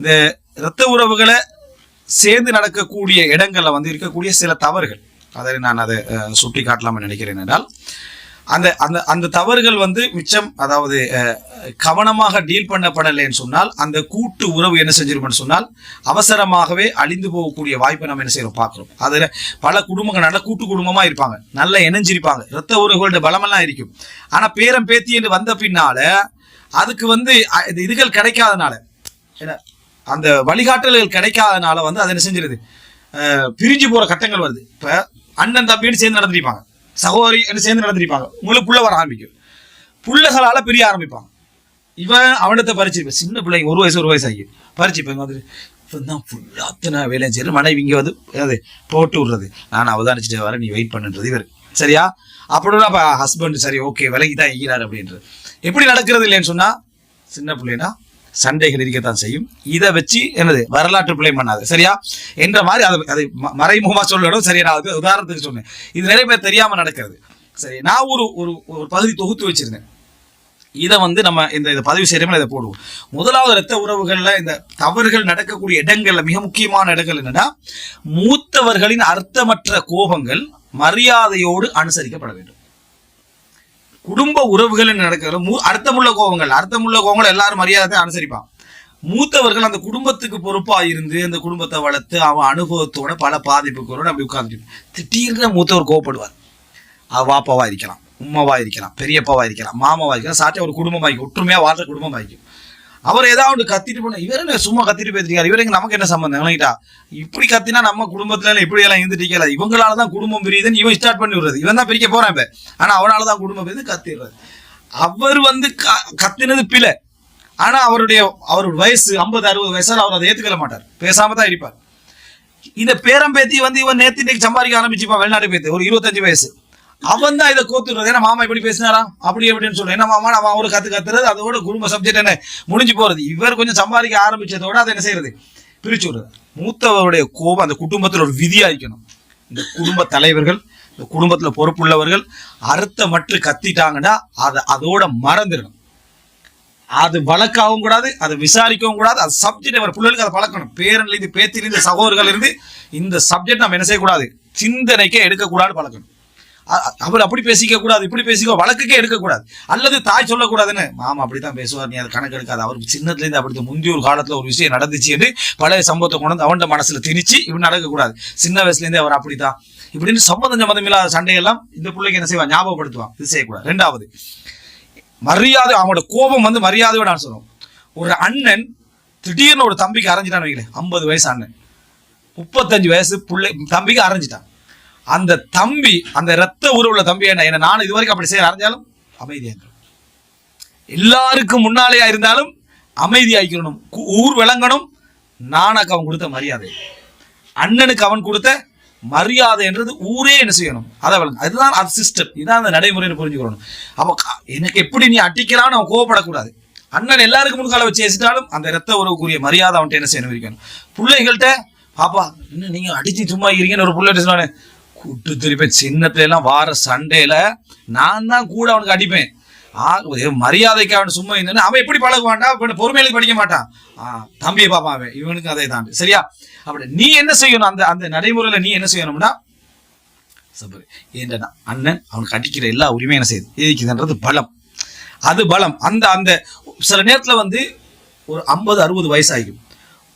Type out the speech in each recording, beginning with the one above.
இந்த இரத்த உறவுகளை சேர்ந்து நடக்கக்கூடிய இடங்களில் வந்து இருக்கக்கூடிய சில தவறுகள். அதை நான் அதை சுட்டி காட்டலாம்னு நினைக்கிறேன் என்றால் அந்த அந்த அந்த தவறுகள் வந்து மிச்சம் அதாவது கவனமாக டீல் பண்ணப்படலைன்னு சொன்னால் அந்த கூட்டு உறவு என்ன செஞ்சிருக்கும்னு சொன்னால் அவசரமாகவே அழிந்து போகக்கூடிய வாய்ப்பை நம்ம என்ன செய்யறோம்? பார்க்குறோம். அதில் பல குடும்பங்கள் நல்ல கூட்டு குடும்பமாக இருப்பாங்க. நல்ல இணைஞ்சிருப்பாங்க. இரத்த உறவுகளோட பலமெல்லாம் இருக்கும். ஆனால் பேரம் பேத்தி என்று வந்த பின்னால அதுக்கு வந்து இது இதுகள் கிடைக்காதனால என்ன அந்த வழிகாட்டல்கள் கிடைக்காதனால வந்து அது என்ன செஞ்சிருது? பிரிஞ்சு போற கட்டங்கள் வருது. இப்ப அண்ணன் தம்பின்னு சேர்ந்து நடந்திருப்பாங்க சகோதரி என்ன சேர்ந்து நடந்திருப்பாங்க உங்களுக்கு புள்ள வர ஆரம்பிக்கும். புள்ளைகளால பிரிய ஆரம்பிப்பாங்க. இவன் அவனத்தை பறிச்சிருப்பேன் சின்ன பிள்ளைங்க ஒரு வயசு ஒரு வயசு ஆகி பறிச்சுப்பேன் வந்துட்டு இப்போ தான் ஃபுல்லாக அத்தனை வேலையும் சரி மனைவி இங்கே வந்து அது போட்டு விடுறது. நான் அவதானிச்சுட்டு வர நீ வெயிட் பண்ணுன்றது இவர். சரியா? அப்படின்னா அப்போ ஹஸ்பண்ட் சரி ஓகே விலகி தான் ஈகிறார் அப்படின்றது. எப்படி நடக்கிறது இல்லைன்னு சொன்னால் சின்ன பிள்ளைனா சண்டைகள் இருக்கத்தான் செய்யும். இதை வச்சு என்னது? வரலாற்று பிள்ளை பண்ணாது. சரியா? என்ற மாதிரி அதை அதை மறைமுகமாக மறைமுகமா சொல்லணும். சரியா? நான் அதுக்கு உதாரணத்துக்கு சொன்னேன். இது நிறைய பேர் தெரியாமல் நடக்கிறது. சரி நான் ஒரு ஒரு ஒரு பகுதி தொகுத்து வச்சிருந்தேன். இதை வந்து நம்ம இந்த இதை பதிவு செய்யறோம் இதை போடுவோம். முதலாவது இரத்த உறவுகளில் இந்த தவறுகள் நடக்கக்கூடிய இடங்கள்ல மிக முக்கியமான இடங்கள் என்னன்னா மூத்தவர்களின் அர்த்தமற்ற கோபங்கள் மரியாதையோடு அனுசரிக்கப்பட வேண்டும். குடும்ப உறவுகள் நடக்கிற மூ அர்த்தமுள்ள கோபங்கள் அர்த்தமுள்ள கோபங்கள் எல்லாரும் மரியாதை அனுசரிப்பான் மூத்தவர்கள் அந்த குடும்பத்துக்கு பொறுப்பா இருந்து அந்த குடும்பத்தை வளர்த்து அவன் அனுபவத்தோட பல பாதிப்புக்களோட அப்படி உட்கார்ந்துட்டு திட்டிங்கிற மூத்தவர் கோவப்படுவார். அவ வாப்பாவா இருக்கலாம் உம்மாவா இருக்கலாம் பெரியப்பாவா இருக்கலாம் மாமாவா இருக்கலாம் சாச்சா ஒரு குடும்பமாக்கி ஒற்றுமையா வாழ்ற குடும்பமாக்கும் அவர் ஏதாவது கத்திட்டு போன இவர் என்ன சும்மா கத்திட்டு போயிருக்காரு இவருக்கு நமக்கு என்ன சம்பந்தம்? விளங்கிட்டா இப்படி கத்தினா நம்ம குடும்பத்துல இப்படி எல்லாம் இருந்துட்டு இருக்கல இவங்களால தான் குடும்பம் பிரியுதுன்னு இவன் ஸ்டார்ட் பண்ணி விடுறது. இவன் தான் பிரிக்க போறான் இப்ப. ஆனா அவனால தான் குடும்பம் பிரிந்து கத்திடுறது. அவர் வந்து க- கத்தினது பிழை. ஆனா அவருடைய அவருடைய வயசு ஐம்பது அறுபது வயசால் அவர் அதை ஏத்துக்கல மாட்டார். பேசாம தான் இருப்பார். இந்த பேரம்பேத்தி வந்து இவன் நேத்து இன்னைக்கு சம்பாதிக்க ஆரம்பிச்சுப்பான் வெளிநாட்டு பேத்தி ஒரு இருபத்தஞ்சு வயசு. அவன் தான் இதை கோத்துடுறது ஏன்னா மாமா இப்படி பேசினாரா? அப்படி எப்படின்னு சொல்றேன். என்ன மாமா அவன் அவரு கத்து கத்துறது அதோட குடும்ப சப்ஜெக்ட் என்ன? முடிஞ்சு போறது. இவர் கொஞ்சம் சம்பாதிக்க ஆரம்பிச்சதோட அதை என்ன செய்யறது? பிரிச்சு விடுறது. மூத்தவருடைய கோபம் அந்த குடும்பத்தில் ஒரு விதியா இருக்கணும். இந்த குடும்ப தலைவர்கள் இந்த குடும்பத்துல பொறுப்புள்ளவர்கள் அறுத்தமற்று கத்திட்டாங்கன்னா அதை அதோட மறந்துடணும். அது வழக்காகவும் கூடாது அதை விசாரிக்கவும் கூடாது. அது சப்ஜெக்ட் அவர் பிள்ளைகளுக்கு அதை பழக்கணும். பேரன்ல இருந்து பேத்திலிருந்து சகோதரர்கள் இருந்து இந்த சப்ஜெக்ட் நம்ம என்ன செய்யக்கூடாது? சிந்தனைக்கே எடுக்கக்கூடாது பழக்கணும். அவர் அப்படி பேசிக்க கூடாது இப்படி பேசிக்க வழக்குக்கே எடுக்கக்கூடாது. அல்லது தாய் சொல்லக்கூடாதுன்னு. மாமா அப்படித்தான் பேசுவார் நீ அதை கணக்கு எடுக்காது. அவருக்கு சின்னத்துல இருந்து அப்படி முந்தைய ஒரு காலத்துல ஒரு விஷயம் நடந்துச்சு என்று பழைய சம்பவத்தை கொண்டு வந்து அவன் மனசுல திணிச்சு இப்படி நடக்கக்கூடாது. சின்ன வயசுல இருந்தே அவர் அப்படித்தான். இப்படின்னு சம்பந்தம் சம்பந்தம் இல்லாத சண்டையெல்லாம் இந்த பிள்ளைக்கு என்ன செய்வான்? ஞாபகப்படுத்துவான். இது செய்யக்கூடாது. ரெண்டாவது மரியாதை அவனோட கோபம் வந்து மரியாதையோட நான் சொல்லுவோம் ஒரு அண்ணன் திடீர்னு ஒரு தம்பிக்கு அரைஞ்சிட்டான்னு வைங்களேன். ஐம்பது வயசு அண்ணன். முப்பத்தஞ்சு வயசு பிள்ளை தம்பிக்கு அரைஞ்சிட்டான். அந்த தம்பி அந்த ரத்த உருவுள்ள தம்பி என்ன? என்ன நான் இது வரைக்கும் அப்படி செய்ய அரைஞ்சாலும் அமைதியாக எல்லாருக்கும் முன்னாலேயா இருந்தாலும் அமைதியாகிக்கணும் ஊர் விளங்கணும். நானுக்கு அவன் கொடுத்த மரியாதை. அண்ணனுக்கு அவன் கொடுத்த மரியாதை என்றது ஊரே என்ன செய்யணும்? அதை விளங்க அதுதான் அது சிஸ்டம் இதான் அந்த நடைமுறையை புரிஞ்சுக்கணும் அவ எனக்கு எப்படி நீ அட்டிக்கிறான்னு அவன் கோவப்படக்கூடாது. அண்ணன் எல்லாருக்கும் முன்கால வச்சு பேசிட்டாலும் அந்த ரத்த உறவுக்குரிய மரியாதை அவன்கிட்ட என்ன செய்யணும்? இருக்கணும். பிள்ளைகள்கிட்ட பாப்பா இன்னும் நீங்க அடிச்சு சும்மா இருக்கீங்கன்னு ஒரு பிள்ளை சொன்னானே கூட்டு திருப்பேன். சின்னத்துல எல்லாம் வார சண்டையில நான் தான் கூட அவனுக்கு அடிப்பேன். மரியாதைக்கு அவன் சும்மா இருந்தா அவன் எப்படி பழகுவான்டா? இப்ப பொறுமையில படிக்க மாட்டான். ஆ, தம்பியை பாப்பான் அவன். இவனுக்கு அதை தாண்டி சரியா? அப்படி நீ என்ன செய்யணும்? அந்த அந்த நடைமுறையில நீ என்ன செய்யணும்னா சபரி ஏண்டா அண்ணன் அவனுக்கு அடிக்கிற எல்லா உரிமையும் என்ன செய்யுது? எதிக்குதுன்றது பலம். அது பலம். அந்த அந்த சில நேரத்துல வந்து ஒரு ஐம்பது அறுபது வயசு ஆகிடும்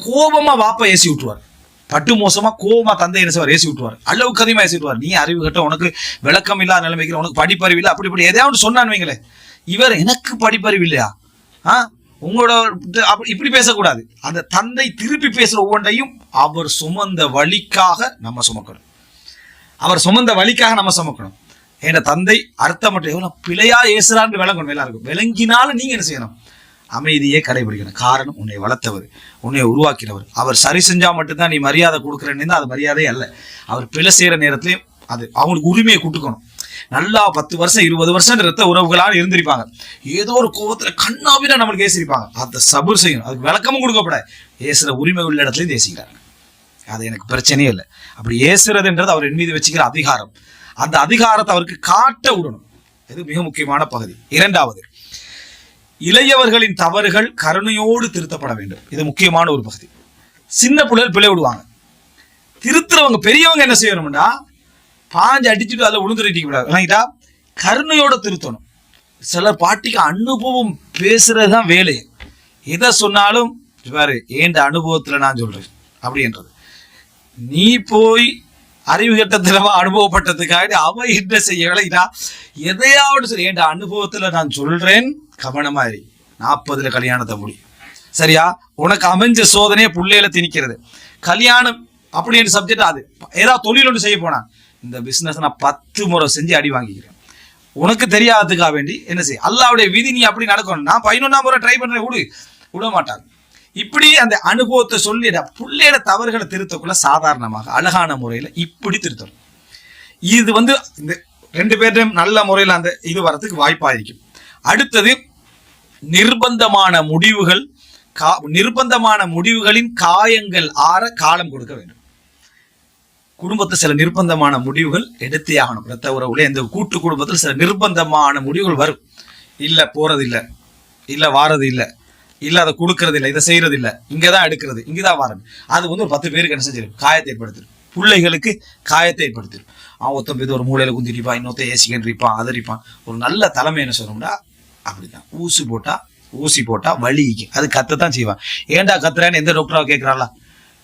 கோபமா வாப்பா ஏசி விட்டுருவார். பட்டு மோசமா கோவமா தந்தை என்ன செய்வார்? ஏசி விட்டுருவார். அளவுக்கு அதிகமா ஏசி விட்டுவார் நீ அறிவு கட்ட உனக்கு விளக்கம் இல்லாத நிலைமைக்கு உனக்கு படிப்பறிவு இல்லை அப்படி இப்படி எதையாவது சொன்னான்னு வைங்களேன். இவர் எனக்கு படிப்பறிவு இல்லையா? ஆ? உங்களோட அப்படி இப்படி பேசக்கூடாது. அந்த தந்தை திருப்பி பேசுற ஒவ்வொன்றையும் அவர் சுமந்த வழிக்காக நம்ம சுமக்கணும். அவர் சுமந்த வழிக்காக நம்ம சுமக்கணும். ஏன்னா தந்தை அர்த்தம் மட்டும் எவ்வளவு பிழையா ஏசுறான்னு விளங்கணும் எல்லாருக்கும். விளங்கினாலும் நீங்க என்ன செய்யணும்? அமைதியே கடைபிடிக்கணும். காரணம் உன்னை வளர்த்தவர் உன்னை உருவாக்கினவர். அவர் சரி செஞ்சால் மட்டும்தான் நீ மரியாதை கொடுக்குறேன்னு அது மரியாதை அல்ல. அவர் பிழை செய்கிற நேரத்திலையும் அது அவங்களுக்கு உரிமையை கொடுக்கணும். நல்லா பத்து வருஷம் இருபது வருஷம் ரத்த உறவுகளாக இருந்திருப்பாங்க. ஏதோ ஒரு கோபத்தில் கண்ணாவிட நம்மளுக்கு ஏசிருப்பாங்க அதை சபுர் செய்யணும். அதுக்கு விளக்கமும் கொடுக்கப்பட ஏசுற உரிமை உள்ள இடத்துலையும் தேசிக்கிறாங்க அது எனக்கு பிரச்சனையே இல்லை. அப்படி ஏசுறதுன்றது அவர் என் மீது வச்சுக்கிற அதிகாரம். அந்த அதிகாரத்தை அவருக்கு காட்ட விடணும். இது மிக முக்கியமான பகுதி. இரண்டாவது இளையவர்களின் தவறுகள் கருணையோடு திருத்தப்பட வேண்டும். இது முக்கியமான ஒரு பகுதி. சின்ன பிள்ளைகள் பிழை விடுவாங்க. திருத்துறவங்க பெரியவங்க என்ன செய்யணும்னா பாஞ்சு அடிச்சுட்டு அதில் விழுந்துட்டு கூடாது வாங்கிட்டா கருணையோட திருத்தணும். சில பாட்டிக்கு அனுபவம் பேசுறது தான் வேலை. எதை சொன்னாலும் பாரு ஏண்ட அனுபவத்தில் நான் சொல்கிறேன் அப்படின்றது. நீ போய் அறிவு கட்டத்திலமா அனுபவப்பட்டதுக்காக அவன் என்ன செய்ய விளையா எதையாவது சரி என் அனுபவத்தில் நான் சொல்கிறேன் கவனமா இரு. நாற்பதுல கல்யாணத்தை முடியும் சரியா? உனக்கு அமைஞ்ச சோதனையை பிள்ளையில திணிக்கிறது. கல்யாணம் அப்படின்னு சப்ஜெக்ட் அது ஏதாவது தொழில் ஒன்று செய்ய போனான் இந்த பிஸ்னஸ் நான் பத்து முறை செஞ்சு அடி வாங்கிக்கிறேன். உனக்கு தெரியாததுக்காக வேண்டி என்ன செய்ய? அல்லாவுடைய விதி நீ அப்படி நடக்கணும். நான் பதினொன்றாம் முறை ட்ரை பண்ணுறேன் விடு. விட மாட்டாங்க இப்படி அந்த அனுபவத்தை சொல்லிட பிள்ளையோட தவறுகளை திருத்தக்குள்ள சாதாரணமாக அழகான முறையில் இப்படி திருத்தணும். இது வந்து இந்த ரெண்டு பேர்டையும் நல்ல முறையில் அந்த இது வரதுக்கு வாய்ப்பாக இருக்கும் அடுத்தது நிர்பந்தமான முடிவுகள் கா நிர்பந்தமான முடிவுகளின் காயங்கள் ஆற காலம் கொடுக்க வேண்டும். குடும்பத்தில் சில நிர்பந்தமான முடிவுகள் எடுத்தே ஆகணும். ரத்த உறவுல இந்த கூட்டு குடும்பத்தில் சில நிர்பந்தமான முடிவுகள் வரும். இல்லை போறது இல்லை இல்லை வாரது இல்லை இல்லை அதை கொடுக்கறது இல்லை இதை செய்யறது இல்லை இங்கே தான் எடுக்கிறது இங்கே தான் வரணும் அது வந்து ஒரு பத்து பேருக்கு என்ன செஞ்சிடும் காயத்தை ஏற்படுத்திடும் பிள்ளைகளுக்கு காயத்தை ஏற்படுத்திடும் அவன் ஒருத்தன் இது ஒரு மூலையில் குந்திரிப்பான் இன்னொருத்த ஏசிகன் இருப்பான் அதரிப்பான் ஒரு நல்ல தலைமை என்ன சொல்லணும்னா அப்படிதான் ஊசி போட்டா ஊசி போட்டா வலிக்கு அது கத்தத்தான் செய்வான். ஏன்டா கத்துறேன்னு எந்த டாக்டராக கேட்குறாளா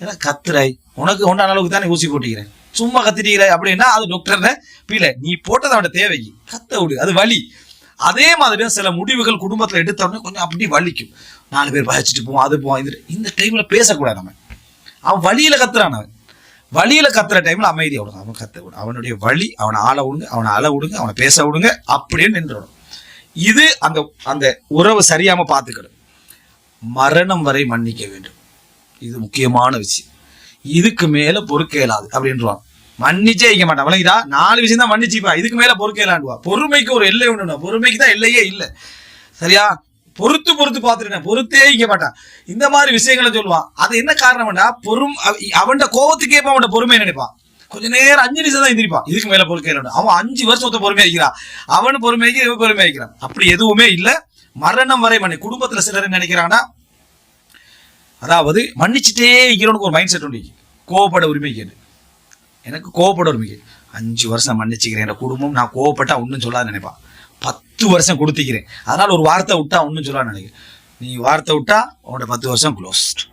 ஏன்னா கத்துறாய் உனக்கு உண்டான அளவுக்கு தானே ஊசி போட்டிக்கிறேன். சும்மா கத்திட்டீங்களே அப்படின்னா அது டாக்டர் பீல. நீ போட்டது அவட தேவைக்கு. கத்த விடு. அது வலி. அதே மாதிரி சில முடிவுகள் குடும்பத்தில் எடுத்தோடனே கொஞ்சம் அப்படி வலிக்கும். நாலு பேர் பயச்சிட்டு போவோம் அது போவோம் இது. இந்த டைமில் பேசக்கூடாது நம்ம அவன் வழியில் கத்துறான் அவன். வழியில கத்துற டைமில் அமைதி விடுங்க. அவன் கத்த விடும் அவனுடைய வழி அவனை ஆள விடுங்க அவனை அழ விடுங்க அவனை பேச விடுங்க அப்படியே நின்றுடும் இது அந்த அந்த உறவு சரியாமல் பார்த்துக்கணும். மரணம் வரை மன்னிக்க வேண்டும். இது முக்கியமான விஷயம். இதுக்கு மேலே பொறுக்க இயலாது அப்படின்றான். மன்னிச்சே வைக்க மாட்டான். விளங்கிட்டா நாலு விஷயம் தான் மன்னிச்சுப்பா. இதுக்கு மேல பொறுக்கேலாண்டுவா பொறுமைக்கு ஒரு எல்லை ஒண்ணு பொறுமைக்கு தான் எல்லையே இல்லை. சரியா? பொறுத்து பொறுத்து பார்த்துருக்கேன் பொறுத்தே வைக்க மாட்டான். இந்த மாதிரி விஷயங்களை சொல்லுவான். அது என்ன காரணம்னா பொறும் அவன்கிட்ட கோவத்துக்கே அவனோட பொறுமை நினைப்பான்? கொஞ்ச நேரம் அஞ்சு நிமிஷம் தான் எந்திரிப்பான். இதுக்கு மேல பொறுக்கேலாண்டு அவன் அஞ்சு வருஷத்தை பொறுமை வைக்கிறான் அவனு பொறுமை இவன் பொறுமை வைக்கிறான் அப்படி எதுவுமே இல்லை. மரணம் வரை மன்னி குடும்பத்துல சிலர் நினைக்கிறான்னா அதாவது மன்னிச்சுட்டே இருக்கிறவனுக்கு ஒரு மைண்ட் செட் உண்டு. கோவப்பட உரிமை கேட்டு எனக்கு கோவப்பட உரிமை அஞ்சு வருஷம் மன்னிச்சுக்கிறேன் என் குடும்பம். நான் கோவப்பட்டா ஒன்றும் சொல்லாத நினைப்பான். பத்து வருஷம் கொடுத்துக்கிறேன். அதனால் ஒரு வார்த்தை விட்டா ஒன்றும் சொல்லாத நினைக்கிறேன். நீ வார்த்தை விட்டா உன்னோட பத்து வருஷம் க்ளோஸ்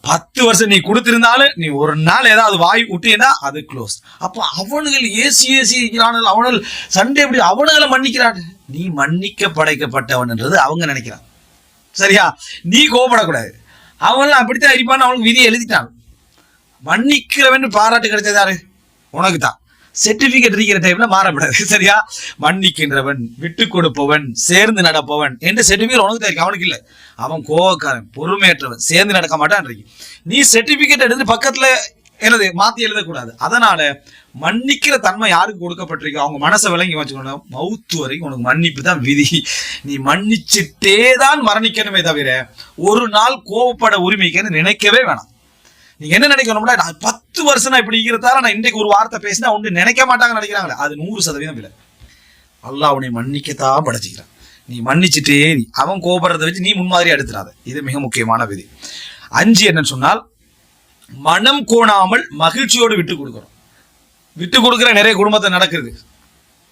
பத்து வருஷம் நீ கொடுத்திருந்தாலும் நீ ஒரு நாள் ஏதாவது வாய் விட்டீங்கன்னா அது க்ளோஸ் அப்போ அவனுகள் ஏசி ஏசி இருக்கிறானுகள் அவனுகள் சண்டை எப்படி அவனுகளை மன்னிக்கிறான்? நீ மன்னிக்க படைக்கப்பட்டவன்ன்றது அவங்க நினைக்கிறான். சரியா? நீ கோவப்படக்கூடாது. அவன் அப்படித்தான் இருப்பான்னு அவனுக்கு விதியை எழுதிட்டான். மன்னிக்கிறவன் பாராட்டு கிடைச்சதாரு உனக்கு தான் சர்டிபிகேட் இருக்கிற டைம்ல மாறப்படாது சரியா? மன்னிக்கின்றவன் விட்டு கொடுப்பவன் சேர்ந்து நடப்பவன். என்ற சர்டிபிகேட் உனக்கு தான் அவனுக்கு இல்லை. அவன் கோவக்காரன் பொறுமையற்றவன் சேர்ந்து நடக்க மாட்டான் நீ சர்டிபிகேட் எடுத்து பக்கத்துல என்னது மாத்தி எழுதக்கூடாது. அதனால மன்னிக்கிற தன்மை யாருக்கு கொடுக்கப்பட்டிருக்கு அவங்க மனசை விளங்கி வச்சுக்கணும் மவுத்து வரைக்கும் உனக்கு மன்னிப்பு தான் விதி. நீ மன்னிச்சுட்டே தான் மரணிக்கணுமே தவிர ஒரு நாள் கோவப்பட உரிமைக்குன்னு நினைக்கவே வேணாம். நீங்க என்ன நினைக்கணும்னா நான் பத்து வருஷம் நான் இப்படி இருக்கிறதால நான் இன்றைக்கு ஒரு வார்த்தை பேசினா ஒன்று நினைக்க மாட்டாங்கன்னு நினைக்கிறாங்களே. அது நூறு சதவீதம் இல்லை அல்லாஹ் உன்னை மன்னிக்கத்தான் படைச்சிக்கிறான். நீ மன்னிச்சுட்டே நீ. அவன் கோபப்படுறதை வச்சு நீ முன்மாதிரி எடுத்துடாத. இது மிக முக்கியமான விதி. அஞ்சு என்னன்னு சொன்னால் மனம் கோணாமல் மகிழ்ச்சியோடு விட்டு கொடுக்குறோம் விட்டு கொடுக்குற நிறைய குடும்பத்தை நடக்குது.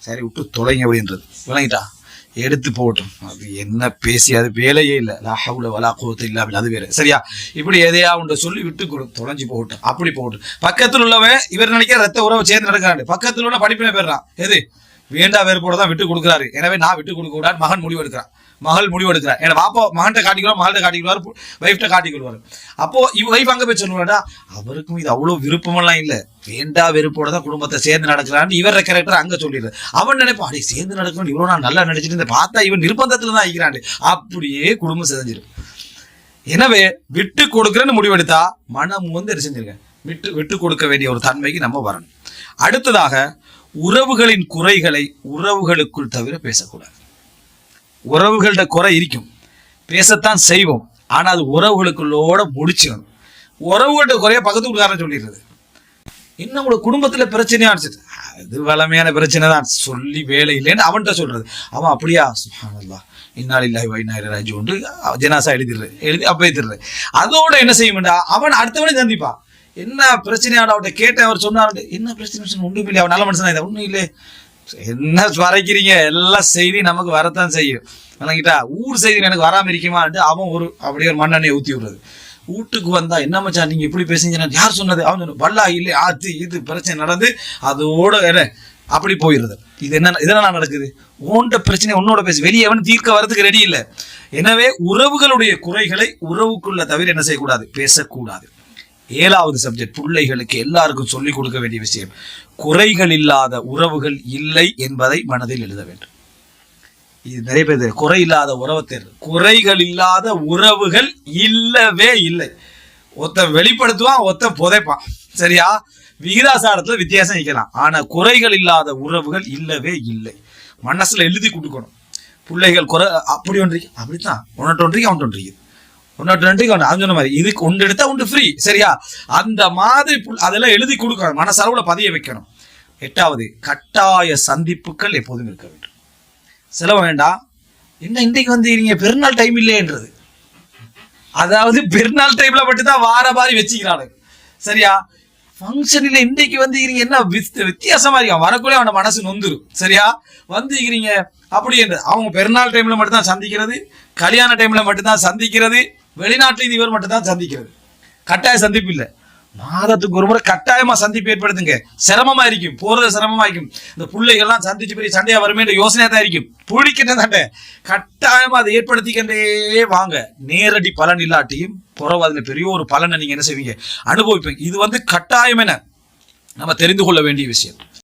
சரி விட்டு தொலைங்க அப்படின்றது. விளங்கிட்டா? எடுத்து போகட்டும் அது என்ன பேசி அது வேலையே இல்லை. லாஹவுல வலா கோத்து இல்லாமல் அது வேற. சரியா? இப்படி எதையா உண்டு சொல்லி விட்டு கொடு தொலைஞ்சு போகட்டும். அப்படி போகட்டும். பக்கத்தில் உள்ளவன் இவர் நினைக்கிற ரத்த உறவை சேர்ந்து நடக்கிறாரு பக்கத்தில் உள்ள படிப்பினை பெறான் எது? வேண்டா வேறுபோட தான் விட்டு கொடுக்குறாரு. எனவே நான் விட்டு கொடுக்க கூடாது. மகன் முடிவு எடுக்கிறான் மகள் முடிவு எடுக்கிறார் ஏன்னா பாப்பா மகன்கிட்ட காட்டிக்குவார் மகள்கிட்ட காட்டிக்குவார் வைஃப்ட்ட காட்டிக்கொள்வார். அப்போ இவ் வைஃப் அங்க போய் சொல்லுவாடா அவருக்கும் இது அவ்வளவு விருப்பமெல்லாம் இல்லை. வேண்டா வெறுப்போட தான் குடும்பத்தை சேர்ந்து நடக்கிறான்னு இவர கேரக்டர் அங்க சொல்லிடுறாரு. அவன் நினைப்பான் அடே சேர்ந்து நடக்கணும் இவ்வளவு நான் நல்லா நினைச்சிட்டு இந்த பார்த்தா இவன் நிர்பந்தத்துல தான் ஆகிக்கிறான் அப்படியே குடும்பம் செதஞ்சிடும். எனவே விட்டு கொடுக்குறேன்னு முடிவெடுத்தா மனம் வந்து செஞ்சிருக்கேன் விட்டு விட்டு கொடுக்க வேண்டிய ஒரு தன்மைக்கு நம்ம வரணும். அடுத்ததாக உறவுகளின் குறைகளை உறவுகளுக்குள் தவிர பேசக்கூடாது. உறவுகள்கிட்ட குறை இருக்கும். பேசத்தான் செய்வோம். ஆனால் அது உறவுகளுக்குள்ளோட முடிச்சிடணும். உறவுகள்கிட்ட குறைய பக்கத்து வீட்டுக்காரன் சொல்லிடுறது. இன்னும் உங்களோட குடும்பத்துல பிரச்சனையாக இருந்துச்சு. அது வளமையான பிரச்சனை தான் சொல்லி வேலை இல்லைன்னு அவன்கிட்ட சொல்றது. அவன் அப்படியா? சுப்ஹானல்லாஹ் இல்லாய் வைநாயிர ராஜு உண்டு ஜனாசா எழுதிடுற எழுதி அப்போ எழுதிடுறேன் அதோட என்ன செய்யும்டா? அவன் அடுத்தவனே சந்திப்பான் என்ன பிரச்சனையாட அவட்ட கேட்டேன் அவர் சொன்னார் என்ன பிரச்சனை? ஒன்றும் இல்லை அவன் நல்ல மனுஷன் ஒன்றும் இல்லை. என்ன வரைக்கிறீங்க எல்லா செய்தியும் நமக்கு வரத்தான் செய்யும். விளங்கிட்டா ஊர் செய்தி எனக்கு வராமல் இருக்குமான்ட்டு அவன் ஒரு அப்படியே ஒரு மண்ணெண்ணெய் ஊற்றி விடுறது. வீட்டுக்கு வந்தா என்ன மச்சான் நீங்க எப்படி பேசுங்க யார் சொன்னது? அவன் சொன்ன வல்லா இல்லை ஆத்து இது பிரச்சனை நடந்து அதோட என்ன அப்படி போயிடுறது இது என்ன இதெல்லாம் நடக்குது? உன்ட பிரச்சனை உன்னோட பேசு. வெளியே அவன் தீர்க்க வரதுக்கு ரெடி இல்லை. எனவே உறவுகளுடைய குறைகளை உறவுக்குள்ள தவிர என்ன செய்யக்கூடாது? பேசக்கூடாது. ஏழாவது சப்ஜெக்ட் பிள்ளைகளுக்கு எல்லாருக்கும் சொல்லிக் கொடுக்க வேண்டிய விஷயம் குறைகள் இல்லாத உறவுகள் இல்லை என்பதை மனதில் எழுத வேண்டும். இது நிறைய பேர் குறை இல்லாத உறவை தேர்வு. குறைகள் இல்லாத உறவுகள் இல்லவே இல்லை. ஒத்த வெளிப்படுத்துவான் ஒத்த புதைப்பான். சரியா? விகிதாசாரத்தில் வித்தியாசம் வைக்கலாம் ஆனால் குறைகள் இல்லாத உறவுகள் இல்லவே இல்லை. மனசில் எழுதி கொடுக்கணும். பிள்ளைகள் குறை அப்படி ஒன்றிக்கு அப்படித்தான். ஒன்னொட்டு ஒன்றிக்கு அவன் ஒன்றிக்கு ஒன்னொட்டு ரெண்டுக்கு அவன் சொன்ன மாதிரி இதுக்கு ஒன்று எடுத்தா ஒன்று ஃப்ரீ சரியா? அந்த மாதிரி புல்- அதெல்லாம் எழுதி கொடுக்கணும். மனசளவுல பதிய வைக்கணும். எட்டாவது கட்டாய சந்திப்புகள் எப்போதும் இருக்க வேண்டும். செலவு வேண்டாம். என்ன இன்றைக்கு வந்து பெருநாள் டைம் இல்லையன்றது. அதாவது பெருநாள் டைம்ல மட்டும்தான் வார மாதிரி வச்சுக்கிறானு. சரியா? ஃபங்க்ஷனில் இன்றைக்கு வந்து இருக்கிறீங்க என்ன வித்- வித்தியாசமா இருக்கான் வரக்குள்ளே அவன மனசு நொந்துரும். சரியா? வந்து இருக்கிறீங்க அப்படி அவங்க பெருநாள் டைம்ல மட்டும்தான் சந்திக்கிறது. கல்யாண டைம்ல மட்டும்தான் சந்திக்கிறது. வெளிநாட்டில் இவர் மட்டும் தான் சந்திக்கிறது. கட்டாய சந்திப்பு இல்லை. மாதத்துக்கு ஒரு முறை கட்டாயமா சந்திப்பு ஏற்படுத்துங்க. சிரமமா இருக்கும் போறது சிரமமா இருக்கும் இந்த பிள்ளைகள்லாம் சந்திச்சு பெரிய சண்டையா வருமேன்ற யோசனையா தான் இருக்கும். பிடிக்கிட்ட சண்டை கட்டாயமா அதை ஏற்படுத்திக்கிட்டே வாங்க. நேரடி பலன் இல்லாட்டியும் புறவு அதுல பெரிய ஒரு பலனை நீங்க என்ன செய்வீங்க? அனுபவிப்பீங்க. இது வந்து கட்டாயம் என நம்ம தெரிந்து கொள்ள வேண்டிய விஷயம்.